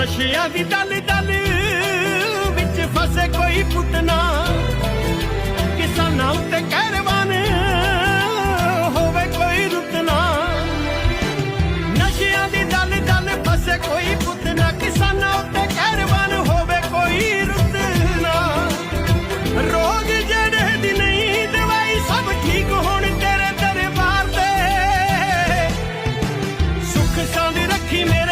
ਨਸ਼ਿਆਂ ਦੀ ਡਲ ਦਲ ਵਿੱਚ ਫਸੇ ਕੋਈ ਪੁੱਟਣਾ। ਕਿਸਾਨਾਂ ਉੱਤੇ ਕਹਿਰਵਾਨ ਹੋਵੇ ਕੋਈ ਰੁਕਣਾ ਨਸ਼ਿਆਂ ਦੀ ਡਲ ਦਲ ਫਸੇ ਕੋਈ ਪੁੱਟਣਾ। ਕਿਸਾਨਾਂ ਉੱਤੇ ਕਹਿਰਵਾਨ ਹੋਵੇ ਕੋਈ ਰੁਕਣਾ ਰੋਗ ਜਿਹੜੇ ਦੀ ਨਹੀਂ, ਦਵਾਈ ਸਭ ਠੀਕ ਹੋਣ ਤੇਰੇ ਦਰਬਾਰ ਤੇ। ਸੁੱਖ ਸਾਂਦ ਰੱਖੀ ਮੇਰੇ